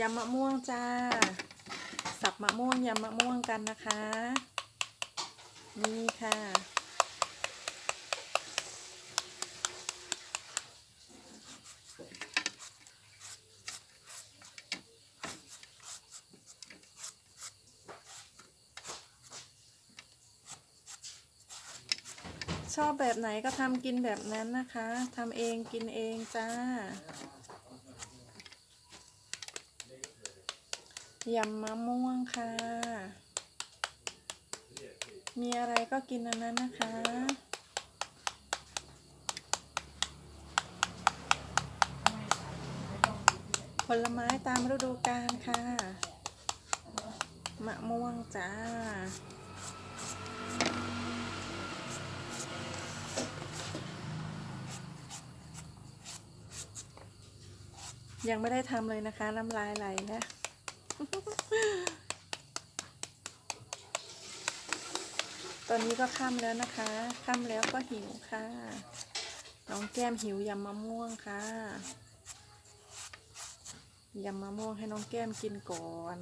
ยำมะม่วงจ้า สับมะม่วงยำมะม่วงกันนะคะ นี่ค่ะ ชอบแบบไหนก็ทำกินแบบนั้นนะคะทำเองกินเองจ้า ยำมะม่วงค่ะ มีอะไรก็กินอันนั้นนะคะ ผลไม้ตามฤดูกาลค่ะ มะม่วงจ้ายังไม่ได้ทำเลยนะคะ น้ำลายไหลแล้ว ตอนนี้ก็ค่ำแล้วนะคะ ค่ำแล้วก็หิวค่ะ น้องแก้มหิวยำมะม่วงค่ะ ยำมะม่วงให้น้องแก้มกินก่อน